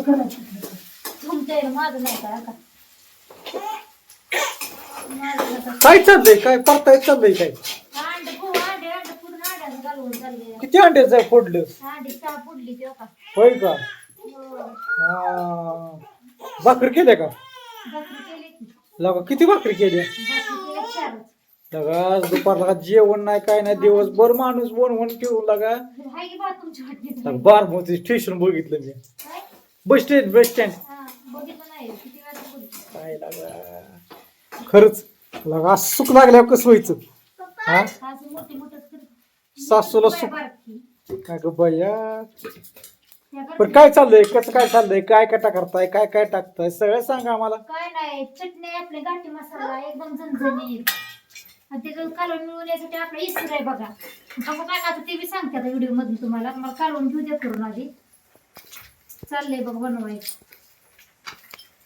तुमच्या माझं नाही का माझं नका. काय चाललंय काय परताय चाललंय काय अंडे अंडे अंडे अंड्याचं घालवून चालले किती अंड्याचं आहे फोडलं अंडी सहा तेव्हा का होय का हो. हा. भाकरी केल्या का भाकरी केली की लगा किती भाकरी केल्या भाकरी केल्या चारच लगा दुपारला जेवण नाही काय नाही दिवसभर माणूस बनवून ठेवून लगा हाय की बा तुमच्या वाटणीत लगा बार स्टेशन बघितलं मी बस स्टँड बस स्टँड. काय लागा खरंच लगा सुख लागल्यावर कसं व्हायचं? हा? सासूला सुख. काय ग बया? पण. काय चाललंय? कसं काय चाललंय? काय काय करताय? काय काय टाकताय? सगळं सांगा आम्हाला. काय नाही चटणी आपले गाठी मसाला एकदम झणझणीत. आणि त्याच्यात कालवण मिळून यासाठी आपला इस्तर आहे बघा. कसं काय आता ते बी सांगते आता व्हिडिओ मधून तुम्हाला. मला कालवण घेऊ द्या करून आधी. चाललंय बघ बनवायचं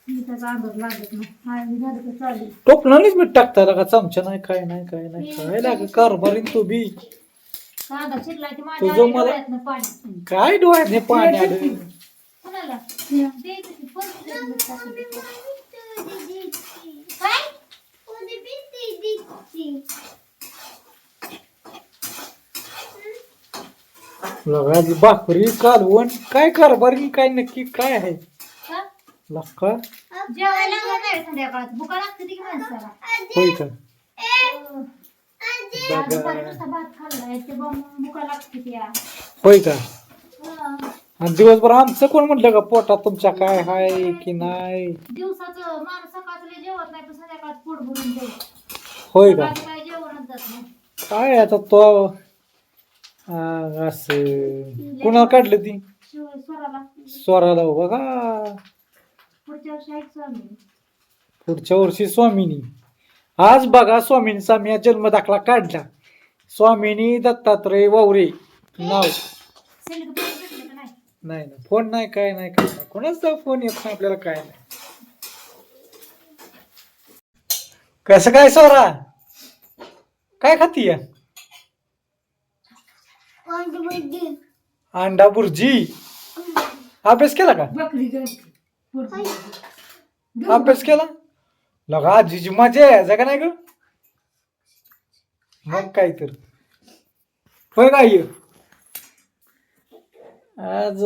मी त्याचा अंदाज लागत नाही हा झालं तर चालेल टोपणानेच मीठ टाकताय लगा चमचा नाही काय नाही काय नाही काय लाग कारभारीन तू बी कांदा चिरला की माझ्या तुझं मला- डोळ्यातनं पाणी काय डोळ्यात हे पाणी आलं कोणाला द्यायचं की परत द्यायचं टाकून काय लगा जी भाकरी कालवण काय कारभारी काय नक्की काय आहे? का? लका जेवायला नाही संध्याकाळात भुका लागते ती की माणसाला? होय का. आज दुपारी बघा. नुसता भात खाल्लाय ते बम भुका लागते त्या होय का. आणि दिवसभर आमचं कोण म्हटलं का पोटात तुमच्या काय हाय की नाही? दिवसाचं माणूस सकाळचं लय जेवत नाही पण संध्याकाळात पोट भरून जेवत होय का? सकाळचं काय जेवणच जात नाही. काय आता तो असं. कुणाला काढलं ती? स्वराला. स्वराला बघा. पुढच्या वर्षी ऐक स्वामी. पुढच्या वर्षी स्वामिनी. आज बघा स्वामींचा मी जन्म दाखला काढला. स्वामिनी दत्तात्रय वावरे. नाव. सेलिक भेटलं का नाही? नाही ना फोन नाही काय नाही काय नाही. कोणाचा फोन येत नाही आपल्याला काय नाही. कसं काय सोरा? काय खातीय अंडा बुर्जी. अभ्यास केला का? बकरी अभ्यास केला? लगा आजीची मजा आहे जगा नाही ग. मग काय तर. होय काय आज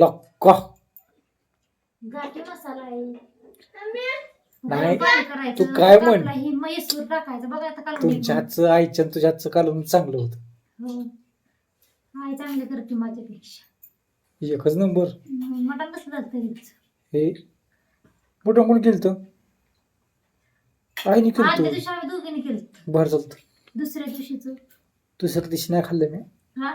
लक्का. गाठी मसाला आहे. नाही, तू काय म्हण? ही टाकायचं. बघा हातचं आईच्या आणि तुझ्या हातचं कालून चांगलं होतं. हो. आई चांगली करते माझ्यापेक्षा. एकच नंबर. मटण कसं झालं तरीच हे मोठं कोण केलं आईने आजच्या केलं दिवशी आम्ही दोघींनी केलं बरं चालतं दुसऱ्या दिवशीच. दुसऱ्या दिवशी नाही खाल्लं मी. हा?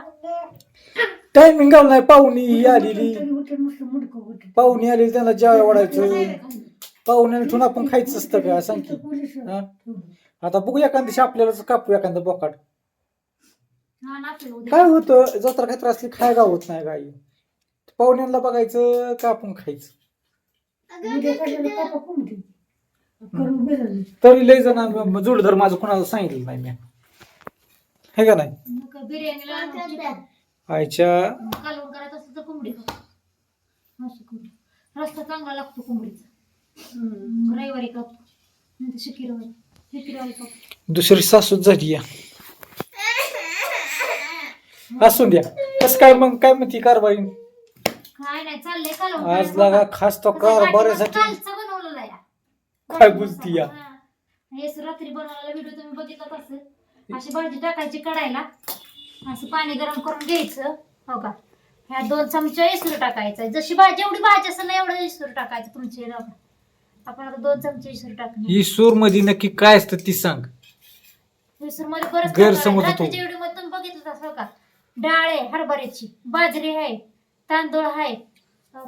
टायमिंग गाव नाही पाहुणी ही आलेली. मुडकं उठे पाहुणी आलेली त्यांना जेवायला वाढायचं. पाहुण्याने ठेवून आपण खायचं असतं का? सांग की. हा? आता बघू एखाद्या दिवशी आपल्यालाच कापू एखादं बोकाड. हा उद्या. काय होतं? जत्रा खात्र असली खाय गावत नाही गाई. पाहुण्यांना बघायचं का आपण खायचं? उद्या काढलेलं कापा कोंबडी करून बेरवली. तरी लय जण जोडधर माझं कोणाला सांगितलं नाही मी. हे का नाही? मग बिर्याणीला चिकन. आईच्या कालवण करायचं असलं तर कोंबडी खाऊ. असं करू. रस्ता चांगला लागतो कोंबडीचा. हम्म. रविवारी कापतो नाही शुक्रवारी शुक्रवारी कापतो दुसरी सासूच झाली या. असून द्या. कसं काय मग? काय म्हणते काय नाही चाललंय आज लागा. खास तो कालचं बनवलेलं आहे. काय बोलती या? हा. हे असं रात्री बनवलेला व्हिडिओ तुम्ही बघितलाच असेल अशी भाजी टाकायची कढायला असं पाणी गरम करून घ्यायचं. हो का? ह्या दोन चमचे इसरू टाकायचं. जशी भाजी एवढी भाजी असेल ना एवढं इसरू टाकायचं तुमची हो? आपण आता दोन चमचे इसरू टाकणार. ही सूरमध्ये नक्की काय असतं ती सांग. इसरू मध्ये बरंच गैरसमज होतो. रात्रीच्या व्हिडिओमध्ये तुम्ही बघितलं असेल का? डाळ आहे हरभऱ्याची बाजरी आहे तांदूळ आहे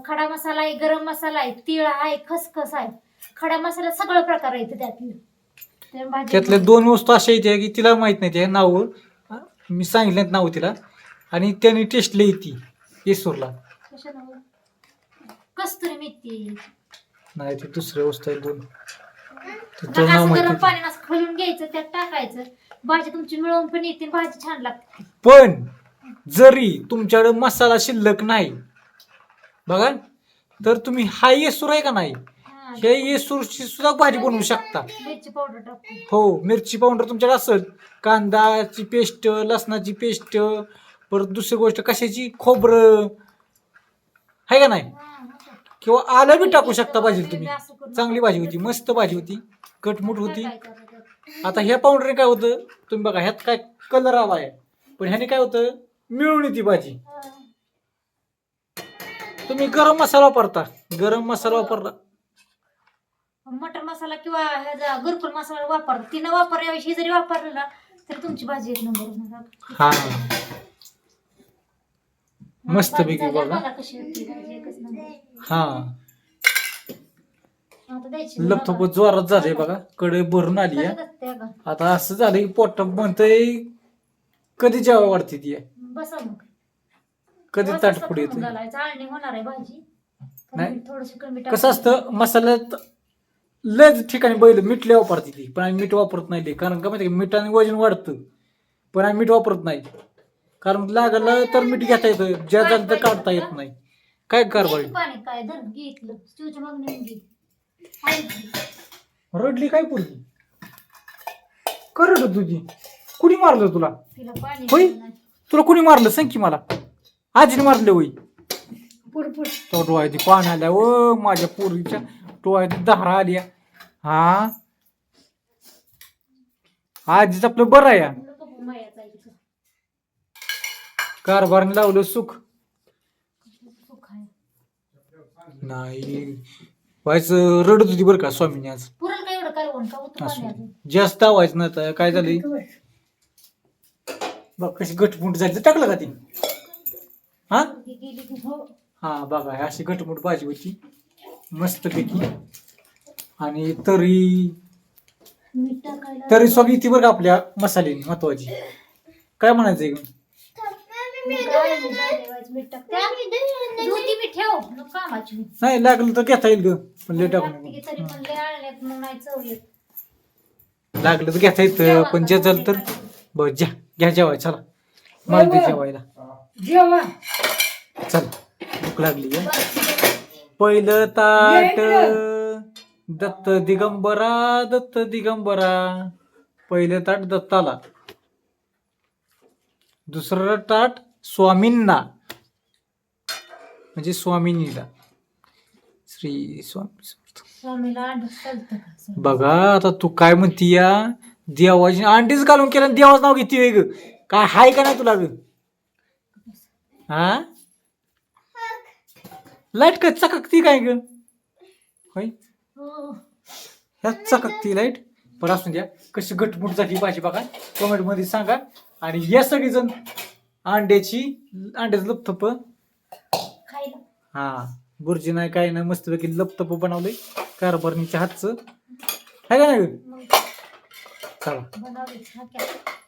खडा मसाला आहे गरम मसाला आहे तीळ आहे खसखस आहे. खडा मसाला सगळं प्रकार आहेत त्यातले. ते भाजी- त्यातल्या दोन वस्तू अशा येते की तिला माहीत नाही ते नाव मी सांगितलं नाव तिला. आणि त्याने टेस्ट लई ती येसूरला. कशानं? कस्तुरी मेथी. नाही ते दुसऱ्या वस्तू आहे दोन. गरम पाणी खळून घ्यायचं त्यात टाकायचं. भाजी तुमची मिळवून पण येते भाजी छान लागते. पण जरी तुमच्याकडे मसाला शिल्लक नाही बघा तर तुम्ही हा येसूर आहे का नाही? हा, येसूरची सुद्धा भाजी बनवू शकता. हो मिरची पावडर तुमच्याकडे असेल कांदाची पेस्ट लसणाची पेस्ट परत दुसरी गोष्ट कशाची? खोबरं. आहे का नाही. किंवा आलं बी टाकू शकता भाजीला तुम्ही. चांगली भाजी होती मस्त भाजी होती. कटमुट होती. आता ह्या पावडरने काय होतं? तुम्ही बघा ह्यात काय कलर आला आहे पण ह्याने काय होतं? मिळून येते भाजी. तुम्ही गरम मसाला वापरता. गरम मसाला वापरला. मटन मसाला किंवा ह्याचा घरकुल मसाला वापर तिनं वापरल्याविषयी जरी वापरलं ना तर तुमची भाजी एक नंबर होणार. हा. मस्त भाजी पैकी झाल्यावर बघा. बघा कशी होती भाजी एकच नंबर. हा. आता द्यायची लपथप जोरात झाले बघा. कडे भरून आली आहे. अगं? आता असं झालं की पोट म्हणतंय कधी जेव्हा वाढते ती? बसा मग. कधी बस ताट असं पुढे करून येते घालायचं. आळणी होणार आहे भाजी. नाही. थोडस कमी कसं असतं मसाल्यात लयच ठिकाणी बैल मीठ लय वापरते ती पण आम्ही मीठ वापरत नाही लय. कारण का माहिती मिठाने वजन वाढतं पण आम्ही मीठ वापरत नाही. कारण लागलं तर मीठ घेता येतं ज्या तर काढता येत नाही. काय कारभार एक पाणी काय धर घे इथलं. स्टीवच्या मागणी घे आहे घे. रडली काय पुरली करड तुझी कुणी मारलं तुला? तिला पाणी होय? तुला कुणी मारलं? सांग की मला. आजीने मारलं होई पुढ तो डोळ्यात पाणी आल्या व माझ्या पोरीच्या. डोळ्यात दहारा आल्या. हा? आजीच आपलं बरं आहे. कारभारने लावलं सुख. नाही. व्हायचं रडत होती बरं का स्वामीने आज? पुरण काय एवढं काय जास्त आवाज नव्हता. काय झालंय? बघ कशी गटमुट झाली. तर टाकलं का ती हा? हो बघा अशी गटमुट भाजी होती. मस्त पैकी आणि तरी तरी स्वामी ती बरं का आपल्या मसाल्याने महत्वाची. काय म्हणायचंय. नाही लागलं तर घेता येईल ग पण लय टाकू लागते की तरी पण लय आळण्यात मग नाही चव येत. नको लागलं तर घेता येतं पण जे झालं तर बरं ज्या. घ्या जेवाय चला. मला दे जेवायला. जेवा चल भूक लागली आहे. पहिलं ताट दत्त दिगंबरा दत्त दिगंबरा. पहिलं ताट दत्ताला. दुसरं ताट स्वामींना. म्हणजे स्वामिनीला. श्री स्वामी बघा आता तू काय म्हणती या देवाची अंडीच घालून केलं आणि देवाचं नाव घेते ग काय हाय का नाही तुला ग हा? लाइट काय चककती काय ग? होय? चककती लाइट. पण असून द्या. कशी घटमुट झाली भाजी बघा. कमेंटमध्ये सांगा. आणि या सगळेजण अंड्याची अंड्याचं लपथप. हा. बुर्जी नाही काय नाही. मस्तपैकी लपथप बनवलंय. कारभारणीच्या हातचं. आहे का नाही ग?